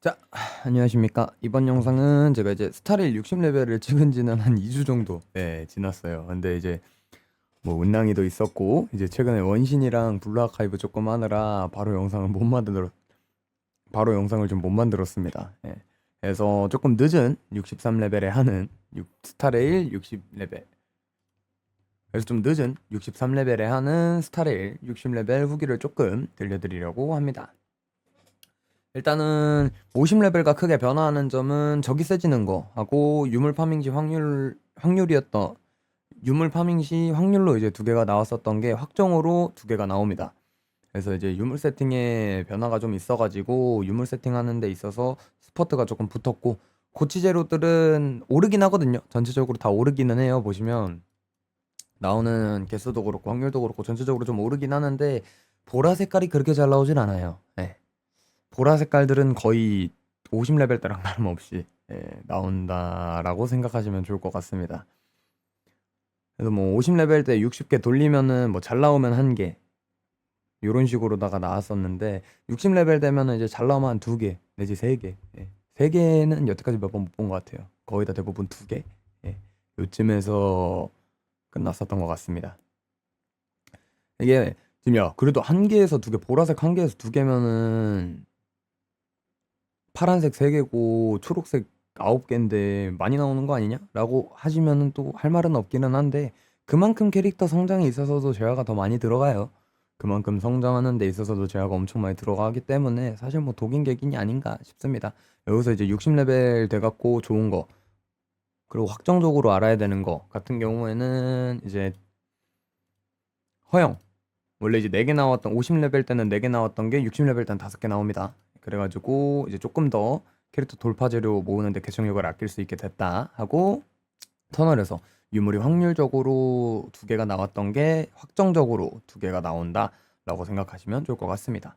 자, 안녕하십니까. 이번 영상은 제가 이제 스타레일 60레벨을 찍은 지는 한 2주 정도 네, 지났어요. 근데 이제 뭐 은랑이도 있었고 이제 최근에 원신이랑 블루 아카이브 조금 하느라 바로 영상을 못 만들어 바로 영상을 좀 못 만들었습니다. 예. 그래서 조금 늦은 63레벨에 하는 6, 스타레일 60레벨 그래서 좀 늦은 63레벨에 하는 스타레일 60레벨 후기를 조금 들려드리려고 합니다. 일단은 50레벨과 크게 변화하는 점은 적이 세지는 거 하고 유물 파밍 시 확률 확률이었던 유물 파밍 시 확률로 이제 두 개가 나왔었던 게 확정으로 두 개가 나옵니다. 그래서 이제 유물 세팅에 변화가 좀 있어가지고 유물 세팅하는 데 있어서 스퍼트가 조금 붙었고 고치 재료들은 오르긴 하거든요. 전체적으로 다 오르기는 해요. 보시면 나오는 개수도 그렇고 확률도 그렇고 전체적으로 좀 오르긴 하는데 보라 색깔이 그렇게 잘 나오진 않아요. 네. 보라 색깔들은 거의 50레벨 때랑 다름없이 예, 나온다라고 생각하시면 좋을 것 같습니다. 그래서 뭐 50레벨 때 60개 돌리면은 뭐 잘 나오면 한 개, 요런 식으로다가 나왔었는데 60레벨 되면은 이제 잘 나오면 한 두 개, 내지 세 개. 예. 세 개는 여태까지 몇 번 못 본 것 같아요. 거의 다 대부분 두 개. 예. 요쯤에서 끝났었던 것 같습니다. 이게 지금 야 그래도 한 개에서 두 개, 보라색 한 개에서 두 개면은 파란색 세 개고 초록색 아홉 개인데 많이 나오는 거 아니냐?라고 하시면은 또 할 말은 없기는 한데 그만큼 캐릭터 성장에 있어서도 재화가 더 많이 들어가요. 그만큼 성장하는 데 있어서도 재화가 엄청 많이 들어가기 때문에 사실 뭐 독인 객인이 아닌가 싶습니다. 여기서 이제 60레벨 돼 갖고 좋은 거 그리고 확정적으로 알아야 되는 거 같은 경우에는 이제 허영 원래 이제 4개 나왔던 50레벨 때는 4개 나왔던 게 60레벨 때는 5개 나옵니다. 그래가지고 이제 조금 더 캐릭터 돌파 재료 모으는데 개성력을 아낄 수 있게 됐다 하고 터널에서 유물이 확률적으로 두 개가 나왔던 게 확정적으로 두 개가 나온다라고 생각하시면 좋을 것 같습니다.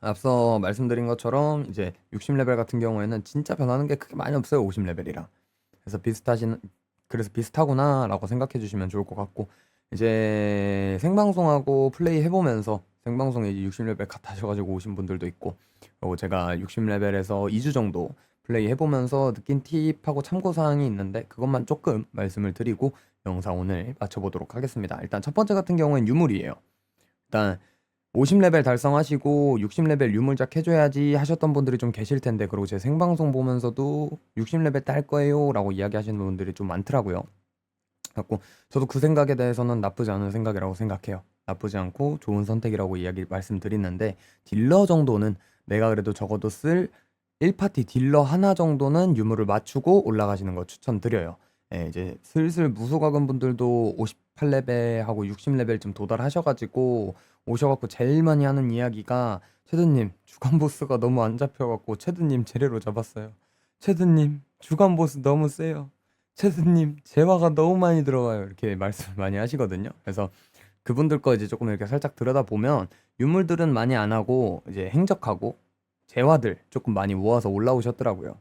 앞서 말씀드린 것처럼 이제 60레벨 같은 경우에는 진짜 변하는 게 크게 많이 없어요 50레벨이랑 그래서 비슷하신 그래서 비슷하구나라고 생각해 주시면 좋을 것 같고 이제 생방송하고 플레이 해보면서 생방송에 이제 60레벨 같아셔가지고 오신 분들도 있고 그리고 제가 60레벨에서 2주 정도 플레이 해보면서 느낀 팁하고 참고사항이 있는데 그것만 조금 말씀을 드리고 영상 오늘 마쳐보도록 하겠습니다. 일단 첫 번째 같은 경우엔 유물이에요. 일단 50레벨 달성하시고 60레벨 유물작 해줘야지 하셨던 분들이 좀 계실 텐데 그리고 제 생방송 보면서도 60레벨 딸 거예요 라고 이야기하시는 분들이 좀 많더라고요. 갖고 저도 그 생각에 대해서는 나쁘지 않은 생각이라고 생각해요. 나쁘지 않고 좋은 선택이라고 이야기 말씀드리는데 딜러 정도는 내가 그래도 적어도 쓸 1파티 딜러 하나 정도는 유물을 맞추고 올라가시는 거 추천드려요. 예, 이제 슬슬 무소각은 분들도 58레벨하고 60레벨쯤 도달하셔가지고 오셔갖고 제일 많이 하는 이야기가 체드님 주간 보스가 너무 안 잡혀갖고 체드님 제대로 잡았어요. 체드님 주간 보스 너무 세요. 체드님 재화가 너무 많이 들어가요. 이렇게 말씀을 많이 하시거든요. 그래서 그분들 거 이제 조금 이렇게 살짝 들여다 보면 유물들은 많이 안 하고 이제 행적하고 재화들 조금 많이 모아서 올라오셨더라고요.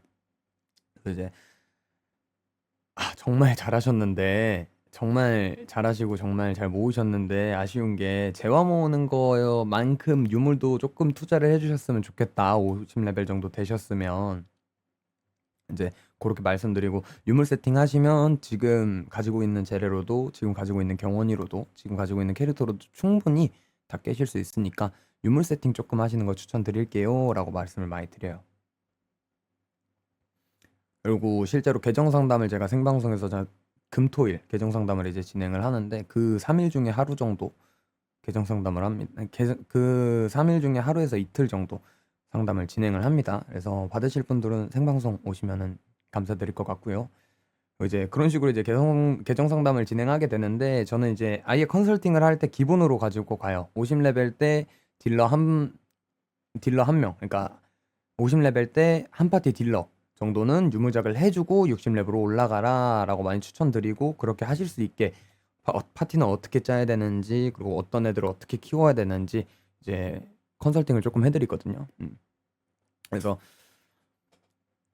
그래서 이제 아, 정말 잘하셨는데 정말 잘하시고 정말 잘 모으셨는데 아쉬운 게 재화 모으는 거만큼 유물도 조금 투자를 해주셨으면 좋겠다. 50레벨 정도 되셨으면 이제 그렇게 말씀드리고 유물 세팅 하시면 지금 가지고 있는 재료로도 지금 가지고 있는 경원이로도 지금 가지고 있는 캐릭터로도 충분히 다 깨실 수 있으니까 유물 세팅 조금 하시는 거 추천드릴게요 라고 말씀을 많이 드려요 그리고 실제로 계정 상담을 제가 생방송에서 자- 금토일 계정 상담을 이제 진행을 하는데 그 3일 중에 하루 정도 계정 상담을 합니다. 계- 그 3일 중에 하루에서 이틀 정도 상담을 진행을 합니다. 그래서 받으실 분들은 생방송 오시면은 감사드릴 것 같고요. 이제 그런 식으로 이제 계정, 계정 상담을 진행하게 되는데 저는 이제 아예 컨설팅을 할 때 기본으로 가지고 가요. 50레벨 때 딜러 한 딜러 한 명, 그러니까 50레벨 때 한 파티 딜러 정도는 유물작을 해주고 60레벨로 올라가라라고 많이 추천드리고 그렇게 하실 수 있게 파, 파티는 어떻게 짜야 되는지 그리고 어떤 애들을 어떻게 키워야 되는지 이제 컨설팅을 조금 해드리거든요. 음. 그래서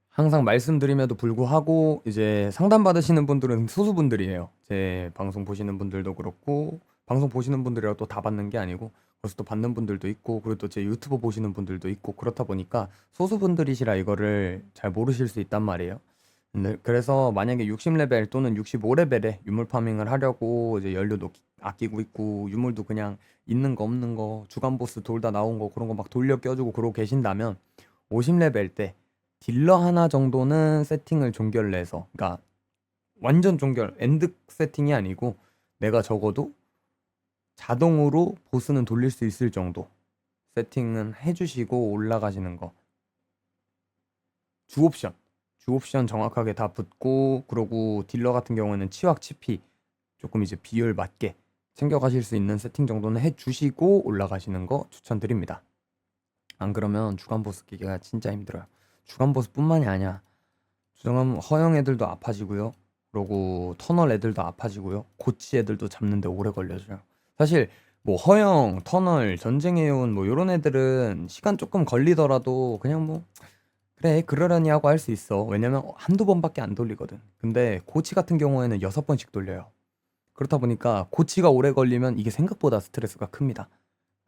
항상 말씀드림에도 불구하고 이제 상담 받으시는 분들은 소수분들이에요. 제 방송 보시는 분들도 그렇고 방송 보시는 분들이랑 또다 받는 게 아니고 거기서 또 받는 분들도 있고 그리고 또 제 유튜브 보시는 분들도 있고 그렇다 보니까 소수분들이시라 이거를 잘 모르실 수 있단 말이에요. 네, 그래서 만약에 60레벨 또는 65레벨에 유물 파밍을 하려고 이제 연료도 기- 아끼고 있고 유물도 그냥 있는 거 없는 거 주간 보스 돌다 나온 거 그런 거 막 돌려 껴주고 그러고 계신다면 50레벨 때 딜러 하나 정도는 세팅을 종결 내서 그러니까 완전 종결 엔드 세팅이 아니고 내가 적어도 자동으로 보스는 돌릴 수 있을 정도 세팅은 해주시고 올라가시는 거. 주 옵션. 주 옵션 정확하게 다 붙고 그러고 딜러 같은 경우에는 치확 치피 조금 이제 비율 맞게 챙겨가실 수 있는 세팅 정도는 해주시고 올라가시는 거 추천드립니다. 안 그러면 주간 보스 끼기가 진짜 힘들어요. 주간 보스뿐만이 아니야. 주간 허영 애들도 아파지고요. 그러고 터널 애들도 아파지고요. 고치 애들도 잡는데 오래 걸려줘요. 사실 뭐 허영, 터널, 전쟁해온 뭐 요런 애들은 시간 조금 걸리더라도 그냥 뭐 그래 그러려니 하고 할 수 있어. 왜냐면 한두 번밖에 안 돌리거든. 근데 고치 같은 경우에는 여섯 번씩 돌려요. 그렇다 보니까 고치가 오래 걸리면 이게 생각보다 스트레스가 큽니다.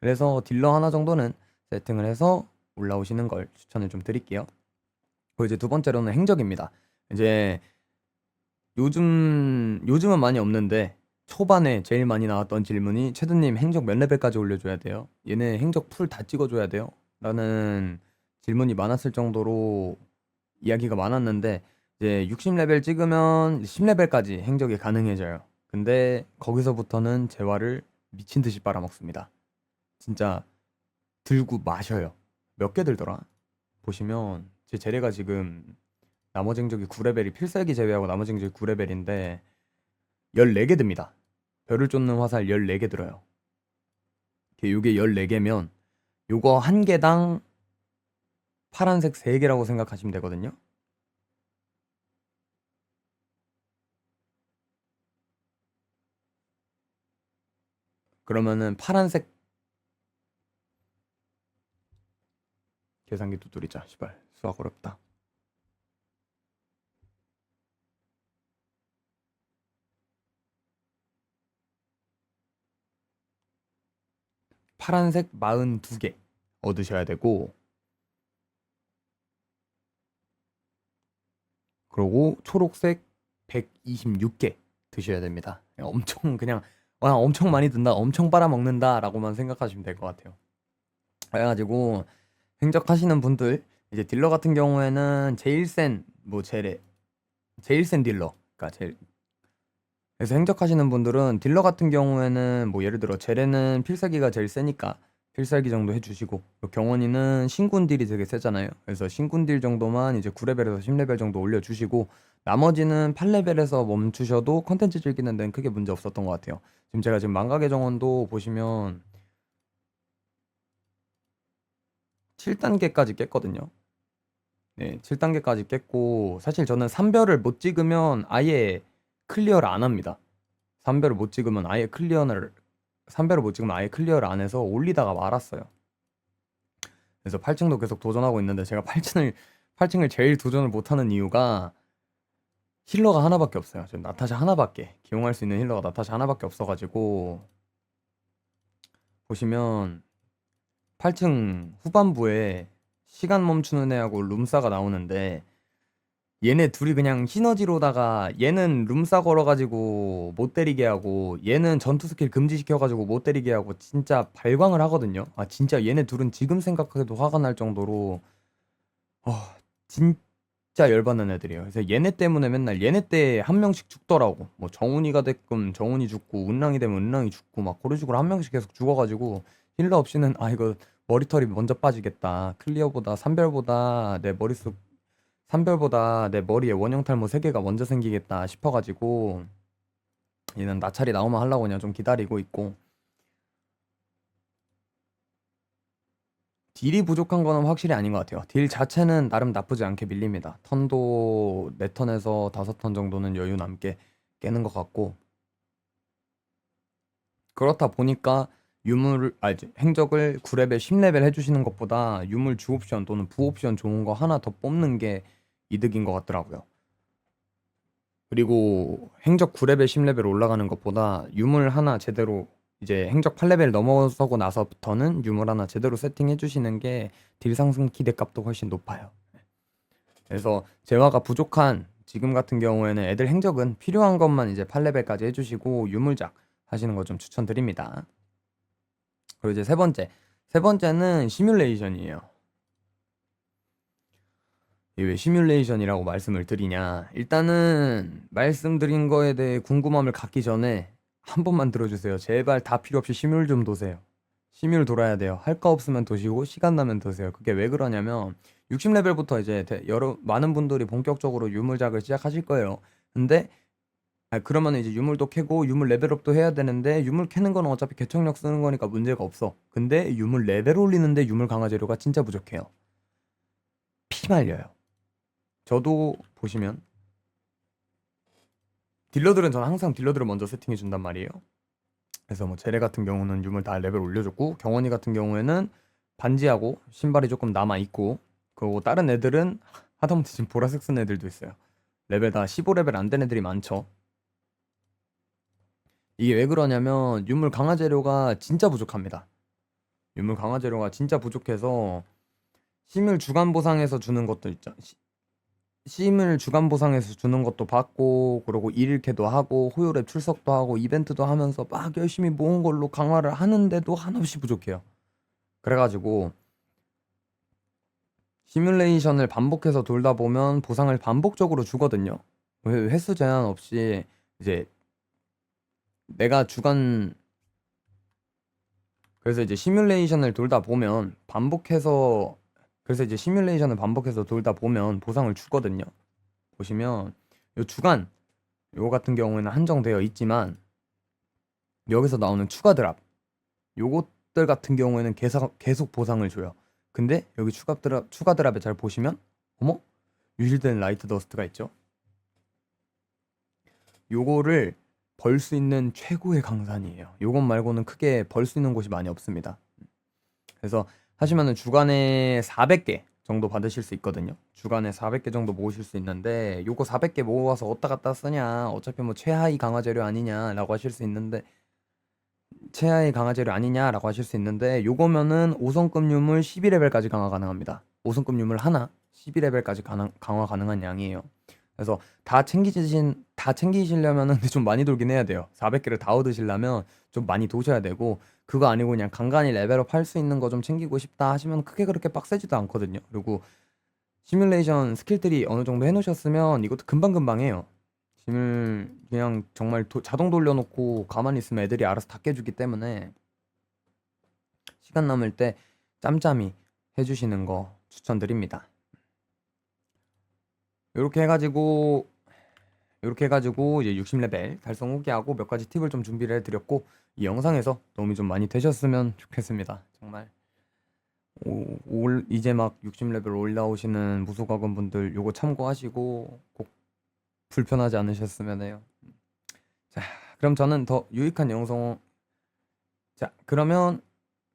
그래서 딜러 하나 정도는 세팅을 해서 올라오시는 걸 추천을 좀 드릴게요. 그리고 이제 두 번째로는 행적입니다. 이제 요즘 요즘은 많이 없는데 초반에 제일 많이 나왔던 질문이 최드님 행적 몇 레벨까지 올려줘야 돼요? 얘네 행적 풀 다 찍어줘야 돼요? 라는 질문이 많았을 정도로 이야기가 많았는데 이제 60레벨 찍으면 10레벨까지 행적이 가능해져요. 근데 거기서부터는 재화를 미친 듯이 빨아먹습니다. 진짜 들고 마셔요. 몇 개 들더라? 보시면 제 재래가 지금 나머지 행적이 9레벨이 필살기 제외하고 나머지 행적이 9레벨인데 14개 듭니다. 별을 쫓는 화살 14개 들어요. 이게 요게 14개면 요거 한 개당 파란색 3개라고 생각하시면 되거든요. 그러면은 파란색 계산기 두드리자. 시발 수학 어렵다. 파란색 42개 얻으셔야 되고 그리고 초록색 126개 드셔야 됩니다. 엄청 그냥 와 엄청 많이 든다, 엄청 빨아먹는다라고만 생각하시면 될 것 같아요. 그래가지고 행적하시는 분들 이제 딜러 같은 경우에는 제일 센 뭐 제레 제일 센 딜러 그러니까 제일 그래서 행적하시는 분들은 딜러 같은 경우에는 뭐 예를 들어 제레는 필살기가 제일 세니까 필살기 정도 해주시고 경원이는 신군 딜이 되게 세잖아요. 그래서 신군 딜 정도만 이제 9레벨에서 10레벨 정도 올려주시고 나머지는 8레벨에서 멈추셔도 컨텐츠 즐기는 데는 크게 문제 없었던 것 같아요. 지금 제가 지금 망각의 정원도 보시면 7단계까지 깼거든요. 네, 7단계까지 깼고 사실 저는 3별을 못 찍으면 아예 클리어를 안 합니다. 3별을 못 찍으면 아예 클리어를 3별을 못 찍으면 아예 클리어를 안 해서 올리다가 말았어요. 그래서 8층도 계속 도전하고 있는데 제가 8층을 8층을 제일 도전을 못 하는 이유가 힐러가 하나밖에 없어요. 지금 나타샤 하나밖에 기용할 수 있는 힐러가 나타샤 하나밖에 없어가지고 보시면 8층 후반부에 시간 멈추는 애하고 룸사가 나오는데 얘네 둘이 그냥 시너지로다가 얘는 룸사 걸어가지고 못 때리게 하고 얘는 전투 스킬 금지시켜가지고 못 때리게 하고 진짜 발광을 하거든요. 아 진짜 얘네 둘은 지금 생각해도 화가 날 정도로 어 진짜 열받는 애들이에요. 그래서 얘네 때문에 맨날 얘네 때 한 명씩 죽더라고. 뭐 정훈이가 됐끔 정훈이 죽고 은랑이 되면 은랑이 죽고 막 그런 식으로 한 명씩 계속 죽어가지고 힐러 없이는 아 이거 머리털이 먼저 빠지겠다. 클리어보다 삼별보다 내 머릿속 삼별보다 내 머리에 원형 탈모 3개가 먼저 생기겠다 싶어가지고 얘는 나찰이 나오면 하려고 그냥 좀 기다리고 있고 딜이 부족한 거는 확실히 아닌 것 같아요. 딜 자체는 나름 나쁘지 않게 밀립니다. 턴도 4턴에서 5턴 정도는 여유 남게 깨는 것 같고 그렇다 보니까 유물 아 이제 행적을 9레벨 10레벨 해주시는 것보다 유물 주 옵션 또는 부 옵션 좋은 거 하나 더 뽑는 게 이득인 것 같더라고요. 그리고 행적 9레벨 10레벨 올라가는 것보다 유물 하나 제대로 이제 행적 8레벨 넘어서고 나서부터는 유물 하나 제대로 세팅해 주시는 게 딜 상승 기대값도 훨씬 높아요. 그래서 재화가 부족한 지금 같은 경우에는 애들 행적은 필요한 것만 이제 8레벨까지 해주시고 유물작 하시는 거 좀 추천드립니다. 그리고 이제 세 번째, 세 번째는 시뮬레이션이에요. 왜 시뮬레이션이라고 말씀을 드리냐? 일단은 말씀드린 거에 대해 궁금함을 갖기 전에 한 번만 들어주세요. 제발 다 필요 없이 시뮬 좀 도세요. 시뮬 돌아야 돼요. 할 거 없으면 도시고 시간 나면 도세요. 그게 왜 그러냐면 60레벨부터 이제 대- 여러 많은 분들이 본격적으로 유물작을 시작하실 거예요. 근데 아, 그러면 이제 유물도 캐고 유물 레벨업도 해야 되는데 유물 캐는 건 어차피 개척력 쓰는 거니까 문제가 없어. 근데 유물 레벨 올리는데 유물 강화 재료가 진짜 부족해요. 피 말려요. 저도 보시면 딜러들은 저는 항상 딜러들을 먼저 세팅해 준단 말이에요. 그래서 뭐 제레 같은 경우는 유물 다 레벨 올려줬고 경원이 같은 경우에는 반지하고 신발이 조금 남아 있고 그리고 다른 애들은 하다못해 지금 보라색 쓴 애들도 있어요. 레벨 다 15레벨 안 된 애들이 많죠. 이게 왜 그러냐면 유물 강화 재료가 진짜 부족합니다. 유물 강화 재료가 진짜 부족해서 심을 주간 보상에서 주는 것도 있죠. 시- 심을 주간 보상에서 주는 것도 받고 그리고 일일캐도 하고 호요랩 출석도 하고 이벤트도 하면서 막 열심히 모은 걸로 강화를 하는데도 한없이 부족해요. 그래가지고 시뮬레이션을 반복해서 돌다 보면 보상을 반복적으로 주거든요. 회- 횟수 제한 없이 이제 내가 주간 그래서 이제 시뮬레이션을 돌다 보면 반복해서 그래서 이제 시뮬레이션을 반복해서 돌다 보면 보상을 주거든요. 보시면 요 주간 요 같은 경우에는 한정되어 있지만 여기서 나오는 추가 드랍 요것들 같은 경우에는 계속 계속 보상을 줘요. 근데 여기 추가 드랍 추가 드랍에 잘 보시면 어머 유실된 라이트 더스트가 있죠. 요거를 벌 수 있는 최고의 강산이에요. 요것 말고는 크게 벌 수 있는 곳이 많이 없습니다. 그래서 하시면은 주간에 400개 정도 받으실 수 있거든요. 주간에 400개 정도 모으실 수 있는데 요거 400개 모아서 어디다 갖다 쓰냐? 어차피 뭐 최하위 강화 재료 아니냐라고 하실 수 있는데 최하위 강화 재료 아니냐라고 하실 수 있는데 요거면은 5성급 유물 12레벨까지 강화 가능합니다. 5성급 유물 하나 12레벨까지 가능, 강화 가능한 양이에요. 그래서 다 챙기신 다 챙기시려면은 좀 많이 돌긴 해야 돼요. 400개를 다 얻으시려면 좀 많이 도셔야 되고 그거 아니고 그냥 간간히 레벨업 할 수 있는 거 좀 챙기고 싶다 하시면 크게 그렇게 빡세지도 않거든요. 그리고 시뮬레이션 스킬들이 어느 정도 해놓으셨으면 이것도 금방금방 해요. 시뮬 그냥 정말 도- 자동 돌려놓고 가만히 있으면 애들이 알아서 다 깨주기 때문에 시간 남을 때 짬짬이 해주시는 거 추천드립니다. 이렇게 해가지고 이렇게 해가지고 이제 60레벨 달성 후기하고 몇 가지 팁을 좀 준비를 해드렸고 이 영상에서 도움이 좀 많이 되셨으면 좋겠습니다. 정말 오, 올 이제 막 60레벨 올라오시는 무소가건 분들 요거 참고하시고 꼭 불편하지 않으셨으면 해요. 자, 그럼 저는 더 유익한 영상 자, 그러면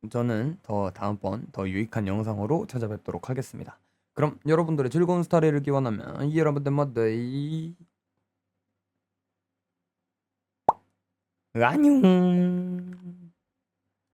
저는 더 다음번 더 유익한 영상으로 찾아뵙도록 하겠습니다. 그럼 여러분들의 즐거운 스타일을 기원하면 여러분들 모두 안녕.